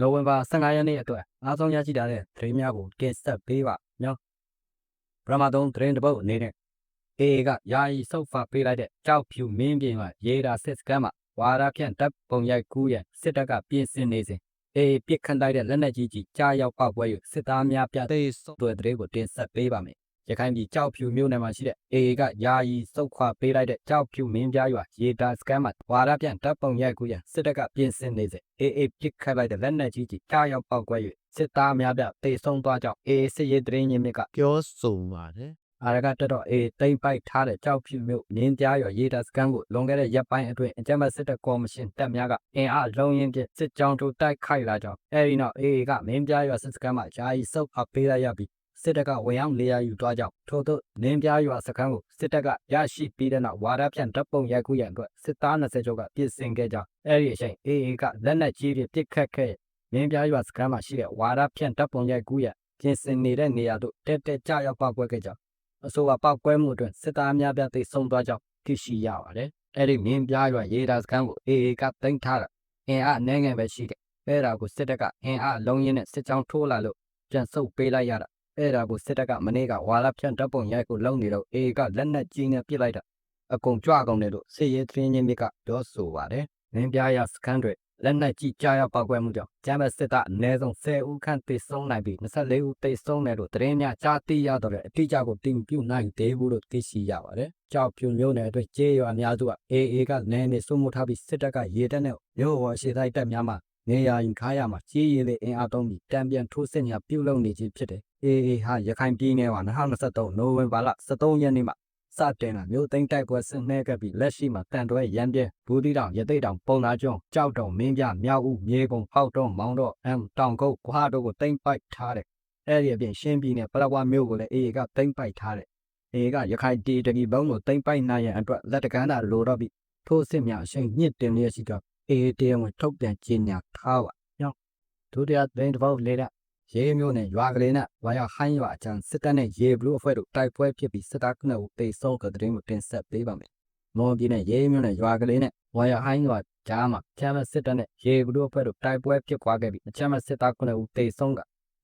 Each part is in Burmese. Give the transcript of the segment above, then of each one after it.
နိုဝင်ဘာ15ရက်နေ့အတွက်အားဆုံးရရှိထားတဲ့သတင်းများကိုတင်ဆက်ပေးပါမယ်။ပရမတုံသတင်းတစ်ပုဒ်အနေနဲ့ AA ကယာယီစုပ်ဖာပေးလိုက်တဲ့ကြောက်ဖြူမင်းပြင်ကရေဒါစစ်စကန်မှာဝါရဖြန့်တပ်ပုံရိုက်ကူးရန်စစ်တပ်ကပြင်ဆင်နေစဉ် AA ပြစ်ခတ်လိုက်တဲ့လက်နက်ကြီးကြီးကြားရောက်ပောက်ပွဲ၍စစ်သားများပြတဲ့စုပ်တွေသတင်းကိုတင်ဆက်ပေးပါမယ်။ ရခိုင်ပြည်ကြောက်ဖြူမြို့နယ်မှာရှိတဲ့ AA ကယာယီစုပ်ခွာပေးလိုက်တဲ့ကြောက်ဖြူမင်းပြားရွာရေဒါစကန်မှာဝါရပြန်တပ်ပုံရိုက်ကူးရန်စစ်တပ်ကပြင်ဆင်နေစဉ် AA ပြစ်ခတ်လိုက်တဲ့လက်နက်ကြီးကြီးကြားရောက်ပောက်ကွဲ၍စစ်သားများပြတေဆုံးသွားကြောင်း AA စစ်ရေးသတင်းရင်းမြစ်ကပြောဆိုပါတယ်အာရကတက်တော့ AA တိမ့်ပိုက်ထားတဲ့ကြောက်ဖြူမြို့မြင်းပြားရွာရေဒါစကန်ကိုလွန်ခဲ့တဲ့ရက်ပိုင်းအတွင်းအကြမ်းဖက်စစ်တပ်ကော်မရှင်တပ်များကအင်အားလုံးရင်းဖြင့်စစ်ကြောင်းထိုးတိုက်ခိုက်လာကြောင်းအဲဒီနောက် AA ကမင်းပြားရွာစစ်စကန်မှာယာယီစုပ်အပ်ပေးလိုက်ရပြီး စစ်တပ်ကဝင်ရောက်နေရာယူသွားကြောင်းထို့သို့မင်းပြားရွာစကန်ကိုစစ်တပ်ကရရှိပြီးတဲ့နောက်ဝါဒဖြန့်တပ်ပုံရိုက်ကူးရန်အတွက်စစ်သား20ကျော်ကပြင်ဆင်ခဲ့ကြောင်းအဲဒီအချိန် AA ကလက်နက်ကြီးဖြင့်ပစ်ခတ်ခဲ့မင်းပြားရွာစကန်မှာရှိတဲ့ဝါဒဖြန့်တပ်ပုံရိုက်ကူးရန်ပြင်ဆင်နေတဲ့နေရာသို့တက်တက်ကြရောက်ပောက်ကွဲခဲ့ကြောင်းအဆိုပါပောက်ကွဲမှုအတွင်းစစ်သားများပြသိဆုံးသွားကြောင်းသိရှိရပါတယ်။အဲ့ဒီမြင်းပြားရွာရေဒါစခန်းကို AA ကတင်ထားတာအင်အားအနှဲငယ်ပဲရှိတယ်။အဲ့ဒါကိုစစ်တပ်ကအင်အားအလုံးရင်းနဲ့စစ်ကြောင်းထိုးလာလို့ပြန်ဆုတ်ပေးလိုက်ရတာ။ အဲ့ဒါကိုစစ်တပ်ကမနေ့ကဝါလာဖြန့်တပ်ပုံရိုက်ကိုလုံနေတော့ AA ကလက်နက်ကြီးနဲ့ပစ်လိုက်တာအကုန်ကြွကုန်တယ်လို့စစ်ရေးသတင်းရင်းမြစ်ကပြောဆိုပါတယ်။မြင်းပြားရွာစခန်းတွေလက်နက်ကြီးကြားရောက်ပောက်ကွဲမှုကြောင့်ကျမ်းမစစ်သားအနည်းဆုံး10ဦးခန့်သေဆုံးနိုင်ပြီး24ဦးသေဆုံးတယ်လို့သတင်းများကြားသိရတော့တဲ့အတိအကျကိုတင်ပြနိုင်သေးဘူးလို့သိရှိရပါတယ်။ကြောက်ဖြူမျိုးနယ်အတွက်ကျေးရွာအများစုက AA ကနယ်နေစုမှုထားပြီးစစ်တပ်ကရေတပ်နဲ့မြို့ဝရှိတိုင်းတပ်များမှ နေရာရင်ခါရမှာကြီးရည်လေးအင်အားသုံးပြီးတံပြန်ထိုးစစ်များပြုလုပ်နေခြင်းဖြစ်တယ်။ AA ဟာရခိုင်ပြည်နယ်မှာ2023နိုဝင်ဘာလ23ရက်နေ့မှာစတင်လာမြို့သိမ်းတိုက်ပွဲဆင်နွှဲခဲ့ပြီးလက်ရှိမှာတန်တွဲရန်ပြဲဘူးတီတောင်ရသိတောင်ပုံနာကျွန်းကြောက်တုံမင်းပြမြောက်ဦးမြေကုံဖောက်တုံမောင်းတော့အမ်တောင်ကုတ်ခွားတို့ကိုသိမ်းပိုက်ထားတယ်အဲ့ဒီအပြင်ရှင်းပြည်နယ်ပလက်ဝမြို့ကိုလည်း AA ကသိမ်းပိုက်ထားတယ် AA ကရခိုင်တီတကီဘုံကိုသိမ်းပိုက်နိုင်ရန်အတွက်လက်တကမ်းတာလိုတော့ပြီးထိုးစစ်များအရှိန်ညစ်တင်လျက်ရှိတော့ AA တရားဝင်ထုတ်ပြန်ကြေညာထားပါညောင်းဒုတိယသိန်းတစ်ပုတ်လေးတဲ့ရေးမျိုးနဲ့ရွာကလေးနဲ့ဝါရဟိုင်းရွာအချမ်းစစ်တပ်နဲ့ရေဘလူးအဖွဲ့တို့တိုက်ပွဲဖြစ်ပြီးစစ်သားကနဦးတိတ်ဆုံးကတဲ့ကိုတင်ဆက်ပေးပါမယ်။မော်ပြည်နဲ့ရေးမျိုးနဲ့ရွာကလေးနဲ့ဝါရဟိုင်းရွာကြားမှာချမ်းမစစ်တပ်နဲ့ရေဘလူးအဖွဲ့တို့တိုက်ပွဲဖြစ်ပွားခဲ့ပြီးအချမ်းမစစ်သားကနဦးတိတ်ဆုံးက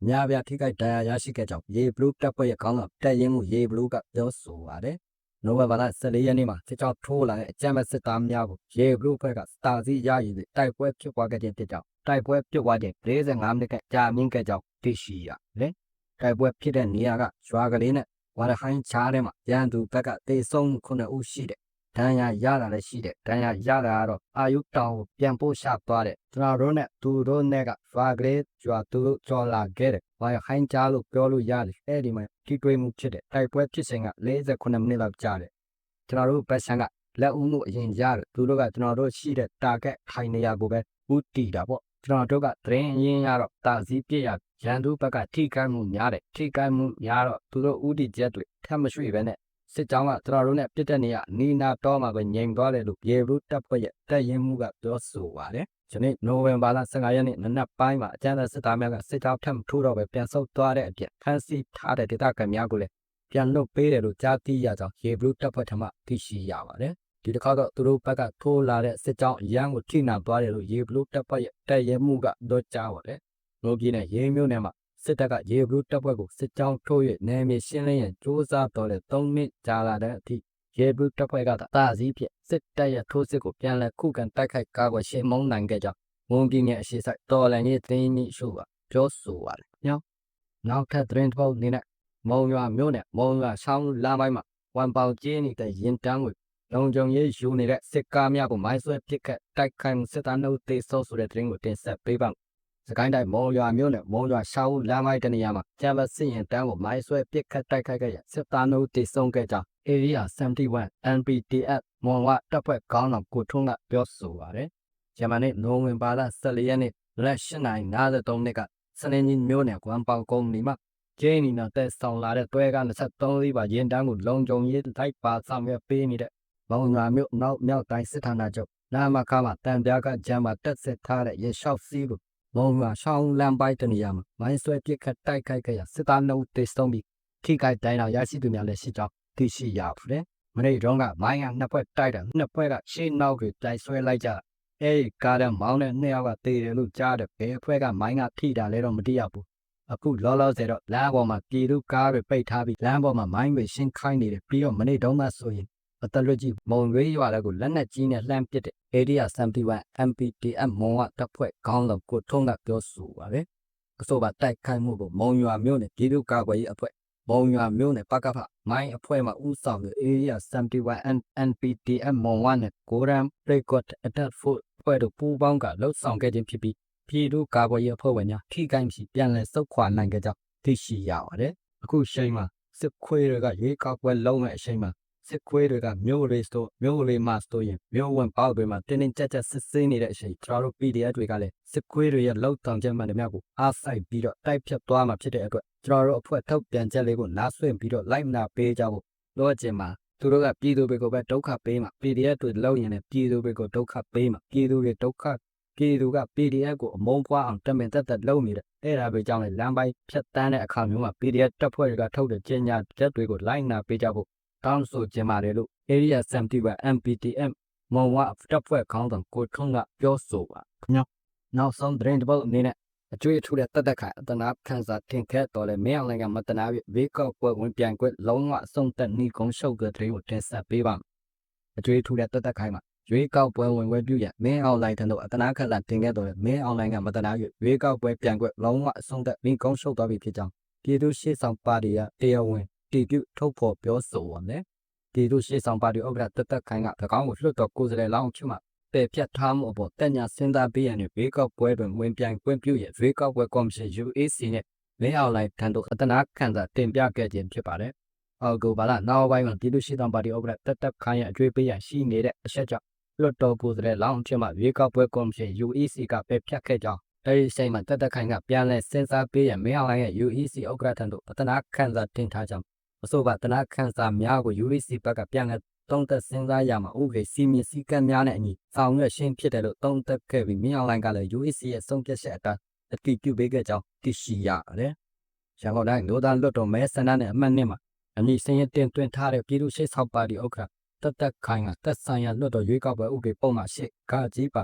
များပြားထိခိုက်ဒဏ်ရာရရှိခဲ့ကြောင်းရေဘလူးတပ်ဖွဲ့ရဲ့ခေါင်းဆောင်တပ်ရင်းမှုရေဘလူးကပြောဆိုပါတယ်။ နိုဝင်ဘာလ14ရက်နေ့မှာစစ်ကြောင်းထိုးလာတဲ့အကြမ်းဖက်စစ်သားများကိုရေဘလူးအဖွဲ့ကစတာစီရယူပြီးတိုက်ပွဲဖြစ်ပွားခဲ့ခြင်းဖြစ်ကြောင်းတိုက်ပွဲပြုတ်သွားတဲ့45မိနစ်ကကြာမြင့်ခဲ့ကြောင်းသိရှိရတယ်။တိုက်ပွဲဖြစ်တဲ့နေရာကရွာကလေးနဲ့ဝါရခိုင်းချားထဲမှာရန်သူဘက်ကတေဆုံးခုနှစ်ဦးရှိတယ်။ ဒဏ်ရာရတာလည်းရှိတယ်။ဒဏ်ရာရတာကတော့အာယုတောင်ကိုပြန်ပို့ချသွားတယ်။ကျွန်တော်တို့နဲ့သူတို့နဲ့ကရွာကလေးရွာသူတို့ကြော်လာခဲ့တယ်။ဝါရခိုင်းချားလို့ပြောလို့ရတယ်။အဲ့ဒီမှာထိတွေ့မှုဖြစ်တယ်။တိုက်ပွဲဖြစ်စဉ်က48မိနစ်လောက်ကြာတယ်။ကျွန်တော်တို့ဘက်ဆန်ကလက်ဦးမှုအရင်ရတယ်သူတို့ကကျွန်တော်တို့ရှိတဲ့တာဂက်ထိုင်နေရာကိုပဲဦးတီတာပေါ့ကျွန်တော်တို့ကသတင်းရင်းရတော့တာစည်းပြည့်ရရန်သူဘက်ကထိခိုက်မှုများတယ်ထိခိုက်မှုများတော့သူတို့ဦးတီချက်တွေထပ်မရွှေ့ပဲနဲ့ စစ်ကြောင်းကကျွန်တော်တို့နဲ့ပြစ်တဲ့နေရနီနာတော့မှာပဲငြိမ်သွားတယ်လို့ရေဘူးတပ်ဖွဲ့ရဲ့တပ်ရင်းမှုကပြောဆိုပါတယ်။ဒီနေ့နိုဝင်ဘာလ15ရက်နေ့နနက်ပိုင်းမှာအကြမ်းဖက်စစ်သားများကစစ်ကြောင်းထပ်မထိုးတော့ပဲပြန်ဆုတ်သွားတဲ့အပြင်ဖမ်းဆီးထားတဲ့ဒေသခံများကိုလည်းပြန်လွတ်ပေးတယ်လို့ကြားသိရကြောင်းရေဘူးတပ်ဖွဲ့ထမှသိရှိရပါတယ်။ဒီတစ်ခါတော့သူတို့ဘက်ကထိုးလာတဲ့စစ်ကြောင်းအရန်ကိုထိနာသွားတယ်လို့ရေဘလူးတပ်ဖွဲ့ရဲ့တပ်ရဲမှုကတော့ကြားပါတယ်။လိုပြည်နဲ့ရေမျိုးနယ်မှာ စစ်တပ်ကရေဘလူးတပ်ဖွဲ့ကိုစစ်ကြောင်းထိုး၍နယ်မြေရှင်းလင်းရန်စ조사တော်တဲ့3နှစ်ကြာလာတဲ့အထိရေဘလူးတပ်ဖွဲ့ကတာစည်းဖြင့်စစ်တပ်ရဲ့ထိုးစစ်ကိုပြန်လည်ခုခံတိုက်ခိုက်ကာကွယ်ရှင်းမုံနိုင်ခဲ့ကြောင်းဝန်ပြည်နယ်အရှိဆိုင်တော်လန်ရေးသိင်းမိရှုကပြောဆိုပါတယ်။ညောင်းနောက်ထပ်သတင်းတစ်ပုဒ်အနေနဲ့မုံရွာမြို့နယ်မုံရွာဆောင်းလမ်းပိုင်းမှာဝန်ပေါကျင်းနေတဲ့ရင်တန်းကိုလုံခြုံရေးယူနေတဲ့စစ်ကားများကိုမိုင်းဆွဲပစ်ခတ်တိုက်ခိုက်မှုစစ်သားနှုတ်သေးဆုံးဆိုတဲ့သတင်းကိုတင်ဆက်ပေးပါမယ်။ စကိုင်းတိုင်းမော်ရွာမြို့နယ်မော်ရွာရှာဦးလမ်းမိုက်တနေရာမှာကျမ်းပတ်စစ်ရင်တန်းကိုမိုင်းဆွဲပစ်ခတ်တိုက်ခိုက်ခဲ့ရစစ်သားနှုတ်သေးဆုံးခဲ့ကြောင်း Area 71 NPTF မော်ဝတပ်ဖွဲ့ခေါင်းဆောင်ကိုထွန်းကပြောဆိုပါတယ်။ဂျမန်နေ့နိုဝင်ဘာလ14ရက်နေ့လက်8နိုင်53နှစ်ကစနေနေ့မြို့နယ်ကွမ်ပေါင်ကုမ္ပဏီမှာကျင်းနီနာတက်ဆောင်လာတဲ့တွဲက23လေးပါရင်တန်းကိုလုံခြုံရေးတိုက်ပါဆောင်ရွက်ပေးနေတဲ့မောင်ရွာမြို့နောက်မြောက်တိုင်းစစ်ဌာနချုပ်နာမခါမှာတန်ပြားကဂျမ်းမှာတက်ဆက်ထားတဲ့ရေလျှောက်စီးကို မောင်ရွာရှောင်းလမ်းပိုင်းတနေရာမှာမိုင်းဆွဲပစ်ခတ်တိုက်ခိုက်ခဲ့ရစစ်သားနှုတ်တေဆုံးပြီးထိခိုက်တိုင်းတော်ရရှိသူများလည်းရှိကြောင်းသိရှိရပါတယ်။မနေ့တုန်းကမိုင်းကနှစ်ဖွဲ့တိုက်တယ်နှစ်ဖွဲ့ကရှေ့နောက်တွေတိုင်ဆွဲလိုက်ကြအဲဒီကားတဲ့မောင်းတဲ့နှစ်ယောက်ကတေတယ်လို့ကြားတယ်ဘယ်အဖွဲ့ကမိုင်းကထိတာလဲတော့မသိရဘူးအခုလောလောဆယ်တော့လမ်းပေါ်မှာပြည်သူကားတွေပိတ်ထားပြီးလမ်းပေါ်မှာမိုင်းတွေရှင်းခိုင်းနေတယ်ပြီးတော့မနေ့တုန်းကဆိုရင်အတလွတ်ကြီးမုံရွေးရွာလည်းကိုလက်နက်ကြီးနဲ့လှမ်းပစ်တဲ့ area 71 MPTM မုံဝတပ်ဖွဲ့ခေါင်းဆောင်ကိုထုံးကပြောဆိုပါပဲအဆိုပါတိုက်ခိုက်မှုကိုမုံရွာမြို့နယ်ပြည်သူကာကွယ်ရေးအဖွဲ့မုံရွာမြို့နယ်ပကဖမိုင်းအဖွဲ့မှဦးဆောင်တဲ့ area 71 NPTM မုံဝနဲ့ Goram Record Attack Force ဖွဲ့တို့ပူးပေါင်းကလှုပ်ဆောင်ခဲ့ခြင်းဖြစ်ပြီးပြည်သူကာကွယ်ရေးအဖွဲ့ဝင်များထိကိုင်းပြီးပြန်လည်ဆုတ်ခွာနိုင်ကြကြောင်းသိရှိရပါတယ်အခုချိန်မှာစစ်ခွေးတွေကရေကောက်ပွဲလုံးမဲ့အချိန်မှာ စစ်ခွေးတွေကမြို့ရေစတိုမြို့ရေမတ်စတိုရင်မြို့ဝင်ပေါက်တွေမှာတင်းတင်းကြပ်ကြပ်စစ်ဆေးနေတဲ့အချိန်ကျွန်တော်တို့ PDF တွေကလည်းစစ်ခွေးတွေရဲ့လှုပ်ဆောင်ချက်မှန်သမျှကိုအားစိုက်ပြီးတော့တိုက်ဖြတ်သွားမှာဖြစ်တဲ့အတွက်ကျွန်တော်တို့အဖွဲ့ထုတ်ပြန်ချက်လေးကိုနားဆွင့်ပြီးတော့လိုက်နာပေးကြဖို့လိုအပ်ချင်မှာသူတို့ကပြည်သူတွေကိုပဲဒုက္ခပေးမှာ PDF တွေလောက်ရင်လည်းပြည်သူတွေကိုဒုက္ခပေးမှာပြည်သူတွေဒုက္ခပြည်သူက PDF ကိုအမုန်းပွားအောင်တမင်တက်တက်လုပ်နေတယ်အဲ့ဒါပဲကြောင့်လေလမ်းပိုင်းဖြတ်တန်းတဲ့အခါမျိုးမှာ PDF တပ်ဖွဲ့တွေကထုတ်တဲ့ကျဉ်ညာချက်တွေကိုလိုက်နာပေးကြဖို့ တောင်းဆိုခြင်းပါတယ်လို့ Area 71 MPTM မုံဝတပ်ဖွဲ့ခေါင်းဆောင်ကိုထွန်းကပြောဆိုပါခင်ဗျာနောက်ဆုံးသတင်းတစ်ပုဒ်အနေနဲ့အကျွေးထူတဲ့တက်တက်ခိုင်အတနာခန်းစာတင်ခဲ့တော်လဲမင်းအောင်လိုင်ကမတနာပြီးဘေးကောက်ပွဲဝင်ပြိုင်ခွင့်လုံးဝအဆုံးသက်နှီးကုန်းရှုပ်တဲ့သတင်းကိုတင်ဆက်ပေးပါမယ်အကျွေးထူတဲ့တက်တက်ခိုင်မှာရွေးကောက်ပွဲဝင်ဝဲပြုရမင်းအောင်လိုင်တန်တို့အတနာခန်းစာတင်ခဲ့တော်လဲမင်းအောင်လိုင်ကမတနာပြီးရွေးကောက်ပွဲပြိုင်ခွင့်လုံးဝအဆုံးသက်နှီးကုန်းရှုပ်သွားပြီဖြစ်ကြောင်းပြည်သူရှေ့ဆောင်ပါတီကတရားဝင် တည်ပြုထုတ်ဖော်ပြောဆိုပါမယ်ပြည်သူရှေ့ဆောင်ပါတီဥက္ကဋ္ဌတက်တက်ခိုင်က၎င်းကိုလွှတ်တော်ကိုယ်စားလှယ်လောင်းချမှပယ်ဖြတ်ထားမှုအပေါ်တက်ညာစဉ်းစားပေးရတဲ့ဘေးကောက်ပွဲတွင်ဝင်ပြိုင်ခွင့်ပြုရဘေးကောက်ပွဲကော်မရှင် UAC နဲ့လင်းအောင်လိုက်ထံတို့အတနာခံစာတင်ပြခဲ့ခြင်းဖြစ်ပါတယ်။အော်ဂိုဘာလာနောက်ပိုင်းမှာပြည်သူ့ရှေ့ဆောင်ပါတီဥက္ကဋ္ဌတက်တက်ခိုင်ရဲ့အကျွေးပေးရရှိနေတဲ့အချက်ကြောင့်လွှတ်တော်ကိုယ်စားလှယ်လောင်းချမှဘေးကောက်ပွဲကော်မရှင် UAC ကပယ်ဖြတ်ခဲ့ကြောင်းအဲဒီချိန်မှာတက်တက်ခိုင်ကပြန်လဲစဉ်းစားပေးရမင်းအောင်လိုက်ရဲ့ UEC ဥက္ကဋ္ဌထံတို့အတနာခံစာတင်ထားကြောင်း အဆိုပါတနာခံစာများကို UEC ဘက်ကပြန်လဲတုံးသက်စဉ်းစားရမှာဥပဒေစီမင်းစည်းကမ်းများနဲ့အညီဆောင်ရွက်ရှင်းဖြစ်တယ်လို့တုံးသက်ခဲ့ပြီးမြောင်လိုင်းကလည်း UEC ရဲ့ဆုံးဖြတ်ချက်အတိုင်းအတည်ပြုပေးခဲ့ကြောင်းသိရှိရတယ်။ရန်ကုန်တိုင်းလူသားလွတ်တော်မဲဆန္ဒနဲ့အမှတ်နှစ်မှာအမည်စင်းရင်တင်သွင်းထားတဲ့ပြည်သူ့ရှေ့ဆောက်ပါတီဥက္ကဋ္ဌတက်တက်ခိုင်ကတက်ဆိုင်ရလွတ်တော်ရွေးကောက်ပွဲဥပဒေပုံမှန်ရှိကကြီးပါ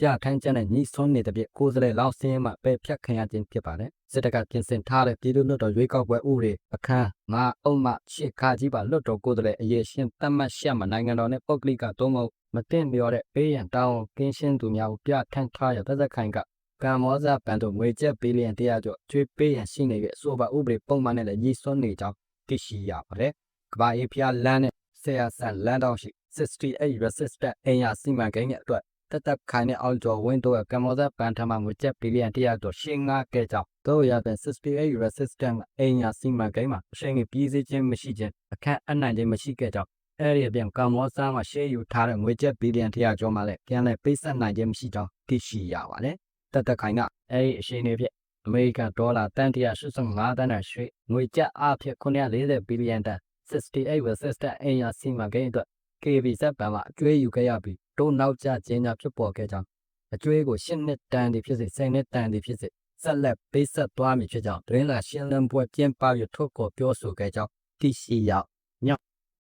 ပြထန်းချက်နဲ့ညီဆွန်းနေတဲ့ပြကိုယ်စားလှယ်လောက်စင်းမှာပဲဖြတ်ခံရခြင်းဖြစ်ပါတယ်စစ်တပ်ကပြင်ဆင်ထားတဲ့ပြည်သူ့လွတ်တော်ရွေးကောက်ပွဲဥပဒေအခန်းငါအုံမှရှစ်ခါကြီးပါလွတ်တော်ကိုယ်စားလှယ်အရေးရှင်တတ်မှတ်ရှက်မှနိုင်ငံတော်နဲ့ပုဂ္ဂလိကသုံးမမတင်ပြောတဲ့ပေးရန်တောင်းကင်းရှင်းသူများကိုပြထန်းထားရတဲ့သက်ခိုင်ကကံမောဇဘန်တို့ငွေကျပ်ပေးလျင်တရားကျော်ကျွေးပေးရန်ရှိနေပြီအဆိုပါဥပဒေပုံမှန်နဲ့လည်းညီဆွန်းနေကြောင်းသိရှိရပါတယ်ကဘာအေးဖျားလမ်းနဲ့ဆရာဆန်လမ်းတောင်ရှိ68 resistant အင်ယာစီမံကိန်းရဲ့အတွက် တက်တက်ခိုင်တဲ့အောက်ကျော်ဝင်းတို့ရဲ့ကမ္ဘောဇပန်ထမငွေကျပ်ဘီလီယံတရားကျော်ရှင်းငါခဲ့ကြောင်းတို့ရတဲ့ 68 resistant အင်ယာစီမံကိန်းမှာအချိန်ကြီးပြည်စည်းခြင်းမရှိခြင်းအခက်အနှံ့ခြင်းမရှိခဲ့ကြောင်းအဲ့ဒီအပြင်ကမ္ဘောဇမှာရှေးယူထားတဲ့ငွေကျပ်ဘီလီယံတရားကျော်မှလည်းပြန်လည်ပေးဆက်နိုင်ခြင်းမရှိကြောင်းသိရှိရပါတယ်တက်တက်ခိုင်ကအဲ့ဒီအချိန်တွေဖြစ်အမေရိကန်ဒေါ်လာတန်185တန်းနဲ့ရွှေငွေကျပ်အဖြစ်940ဘီလီယံတန်68 resistant အင်ယာစီမံကိန်းအတွက် KB ဇက်ပန်မှာအကျွေးယူခဲ့ရပြီး တို့နောက်ကျခြင်းကြောင့်ဖြစ်ပေါ်ခဲ့ကြောင်းအကျွေးကိုရှစ်နှစ်တန်သည်ဖြစ်စေ10နှစ်တန်သည်ဖြစ်စေဆက်လက်ပေးဆက်သွားမည်ဖြစ်ကြောင်းဒရင်းလာရှင်းလင်းပွဲကျင်းပရထုတ်ကိုပြောဆိုခဲ့ကြောင်းသိရှိရမြောက်